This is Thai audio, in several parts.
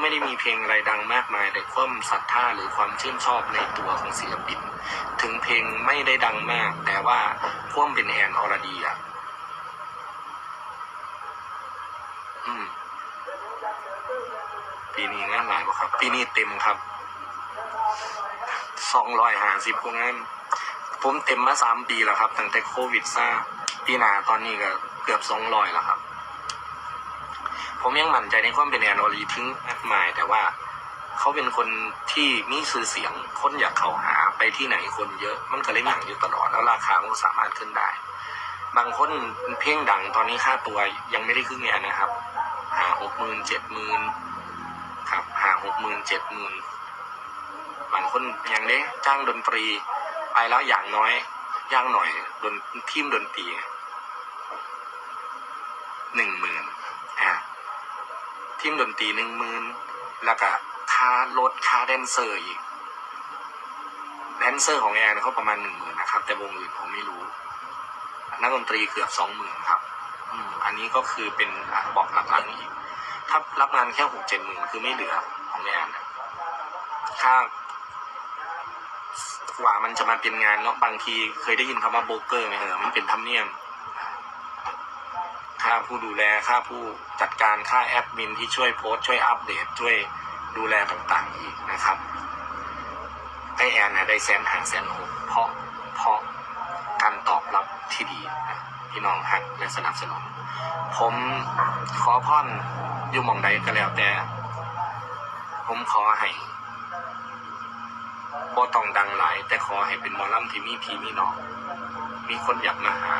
ไม่ได้มีเพลงอะไรดังมากมาย แต่ความศรัทธาหรือความชื่นชอบในตัวของศิลปิน ถึงเพลงไม่ได้ดังมาก แต่ว่าความเป็นแอนอรดีอะปีนี้งานหลายบ่ครับ ปีนี้เต็มครับสองร้อยห้าสิบกว่างานผมเต็มมาสามปีแล้วครับ ตั้งแต่โควิดซาปีหน้าตอนนี้ก็เกือบสองร้อยแล้วครับ ผมยังมั่นใจในความเป็นแอนอรีถึงมากมาย แต่ว่าเขาเป็นคนที่มีสื่อเสียงคนอยากเข้าหาไปที่ไหนคนเยอะ มันก็เลยหนังอยู่ตลอดแล้วราคามันก็สามารถขึ้นได้ บางคนเพลงดังตอนนี้ค่าตัวยังไม่ได้ครึ่งแอนนะครับหาหกหมื่นเจ็ดหมื่นครับหาหกหมื่นเจ็ดหมื่นบางคนอย่างเนี้จ้างดนตรี ไปแล้วอย่างน้อยย่างหน่อยดนทีมดนตรีหนึ่งหมื่น ทีมดนตรีหนึ่งหมื่นแล้วก็ค่ารถค่าแดนเซอร์อีกแดนเซอร์ของแอนเขาประมาณหนึ่งหมื่นนะครับ แต่วงอื่นผมไม่รู้ นักดนตรีเกือบสองหมื่นครับอันนี้ก็คือเป็นบอกหลักๆอีก ถ้ารับงานแค่หกเจ็ดหมื่นคือไม่เหลือของแอนอะค่ากว่ามันจะมาเป็นงานเนาะบางทีเคยได้ยินคำว่าโบรกเกอร์ไหมเออมันเป็นธรรมเนียม ค่าผู้ดูแลค่าผู้จัดการค่าแอดมินที่ช่วยโพสต์ช่วยอัปเดตช่วยดูแลต่างๆอีกนะครับไอแอนเนี่ยได้แสนหางแสนหกเพราะเพราะการตอบรับที่ดีนะพี่น้องฮักและสนับสนุนผมขอพรอยู่มองใดก็แล้วแต่ ผมขอให้บ่ต้องดังหลาย แต่ขอให้เป็นมอลำที่มีพี่มีน้อง มีคนอยากมาหา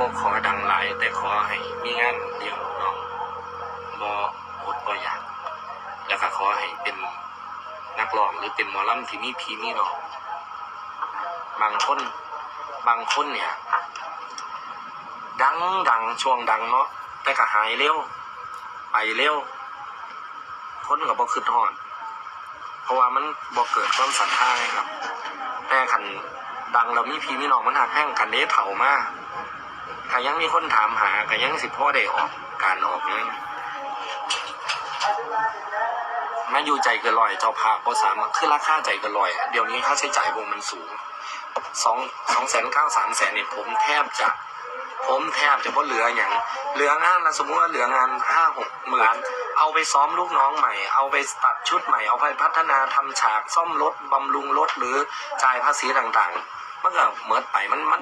บ่ขอดังหลาย แต่ขอให้มีงานเลี้ยงน้องบ่อดบ่อยาก แล้วก็ขอให้เป็นนักร้องหรือเป็นหมอลำที่มีพีมีน้องบางคนบางคนเนี่ย ดังดังช่วงดังเนาะแต่ก็หายเร็วไปเร็วคนก็บ่คืดฮอดเพราะว่ามันบ่เกิดความศรัทธาไงครับ แต่คันดังแล้วมีพีมีน้องมันหักแห้งกันเด้เถ่ามาก ถ้ายังมีคนถามหาก็ยังสิพ่อได้ออกการออกนั้นมาอยู่ใจเกินลอยเจ้าภาพบ่สามารถคือราคาใจเกินลอย เดี๋ยวนี้ค่าใช้จ่ายวงมันสูงสองสองแสนเก้าสามแสนเนี่ยผมแทบจะ ผมแทบจะเพราะเหลืออย่างเหลืองานนะสมมุติว่าเหลืองานห้าหกหมื่นเอาไปซ้อมลูกน้องใหม่ เอาไปตัดชุดใหม่ เอาไปพัฒนาทำฉากซ่อมรถบำรุงรถหรือจ่ายภาษีต่างๆมันก็เหมือนไปมันมัน